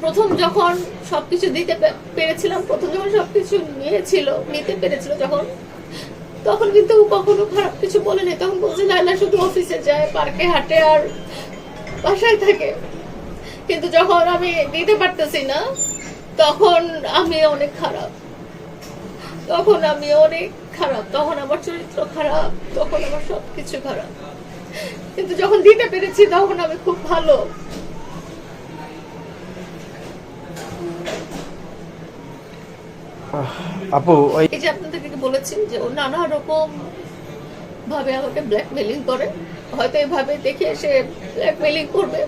প্রথম যখন সবকিছু দিতে পেরেছিলাম, প্রথম যখন সবকিছু নিয়েছিল, নিতে পেরেছিল যখন, তখন কিন্তু কখনো খারাপ কিছু বলেনি। তখন বলছে লাইলা শুধু অফিসে যায় পার্কে হাঁটে আর বাসায় থাকে। কিন্তু যখন আমি দিতে পারতেছি না, তখন আমি অনেক খারাপ। তখন আমি অনেক খারাপ। তখন আমার চরিত্র খারাপ, তখন আমার সবকিছু খারাপ। কিন্তু যখন দিতে পেরেছি, তখন আমি খুব ভালো। আপু এই যে আপনাদেরকে যে নানা রকম ভাবে আমাকে ব্ল্যাকমেলিং করে। হয়তো এভাবে দেখে ব্ল্যাকমেলিং করবে।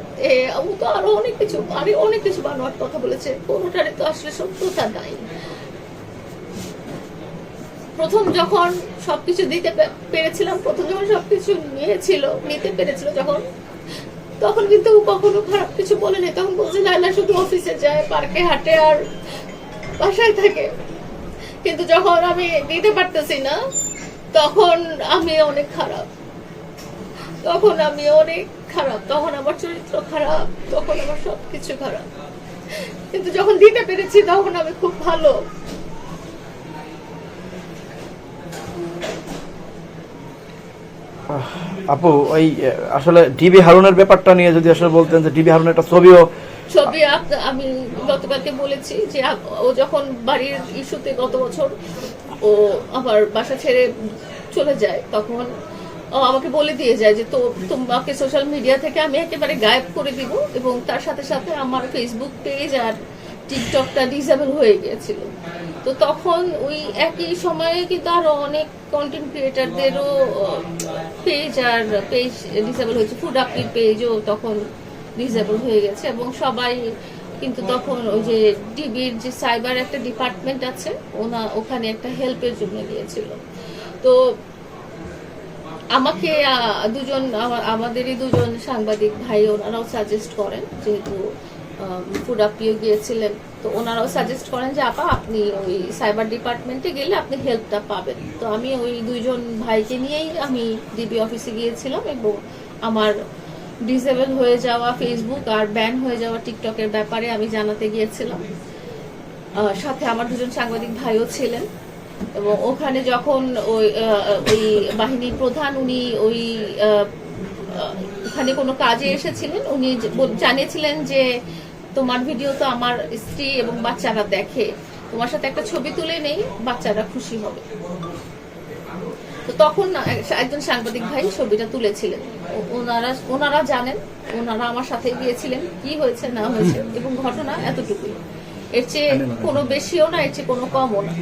তো আরও অনেক কিছু, আরও অনেক কিছু বানোয়ার কথা বলেছে। কোনোটারে তো আসলে সত্যতা নাই। প্রথম যখন সবকিছু দিতে পেরেছিলাম, প্রথম যখন সবকিছু নিয়েছিল, নিতে পেরেছিল যখন, তখন কিন্তু কখনো খারাপ কিছু বলেনি। তখন বলছে লাইলা শুধু অফিসে যায় পার্কে হাঁটে আর বাসায় থাকে। কিন্তু যখন আমি দিতে পারতেছি না, তখন আমি অনেক খারাপ। তখন আমি অনেক খারাপ। তখন আমার চরিত্র খারাপ, তখন আমার সবকিছু খারাপ। কিন্তু যখন দিতে পেরেছি, তখন আমি খুব ভালো। আপু, ওই আসলে ডিবি হারুনের ব্যাপারটা নিয়ে যদি আসলে বলতেন যে ডিবি হারুনের একটা ছবিও ছবি আমি গতকালকে বলেছি যে ও যখন বাড়ির ইস্যুতে গত বছর ও আমার বাসা ছেড়ে চলে যায়, তখন ও আমাকে বলে দিয়ে যায় যে তো তোমাকে সোশ্যাল মিডিয়া থেকে আমি একেবারে গায়েব করে দিব এবং তার সাথে সাথে আমার ফেসবুক পেজ আর টিকটকটা ডিসেবল হয়ে গিয়েছিল। তো তখন ওই একই সময়ে কিন্তু আরও অনেক কন্টেন্ট ক্রিয়েটারদেরও পেজ আর পেজ ডিসেবল হয়েছে। ফুড আপলির পেজও তখন ডিসেবল হয়ে গেছে এবং সবাই কিন্তু তখন ওই যে ডিবির যে সাইবার একটা ডিপার্টমেন্ট আছে, ওনা ওখানে একটা হেল্পের জন্য গিয়েছিল। তো আমাকে দুজন আমাদেরই দুজন সাংবাদিক ভাই, ওনারাও সাজেস্ট করেন যেহেতু ফুড আপিও গিয়েছিলেন। তো ওনারাও সাজেস্ট করেন যে, আপা, আপনি ওই সাইবার ডিপার্টমেন্টে গেলে আপনি হেল্পটা পাবেন। তো আমি ওই দুইজন ভাইকে নিয়েই আমি ডিবি অফিসে গিয়েছিলাম এবং আমার ডিসেবল হয়ে যাওয়া ফেসবুক আর ব্যান হয়ে যাওয়া টিকটকের ব্যাপারে আমি জানাতে গিয়েছিলাম। সাথে আমার দুজন সাংবাদিক ভাইও ছিলেন এবং ওখানে যখন ওই ওই বাহিনীর প্রধান উনি ওই ওখানে কোনো কাজে এসেছিলেন, উনি জানিয়েছিলেন যে তোমার ভিডিও তো আমার স্ত্রী এবং বাচ্চারা দেখে, তোমার সাথে একটা ছবি তুলে নেই, বাচ্চারা খুশি হবে। তো তখন এক- একজন সাংবাদিক ভাই ছবিটা তুলেছিলেন। ওনারা ওনারা জানেন ওনারা আমার সাথে গিয়েছিলেন কি হয়েছে না হয়েছে এবং ঘটনা এতটুকুই। এর চেয়ে কোনো বেশিও না এর চেয়ে কোনো কমও না।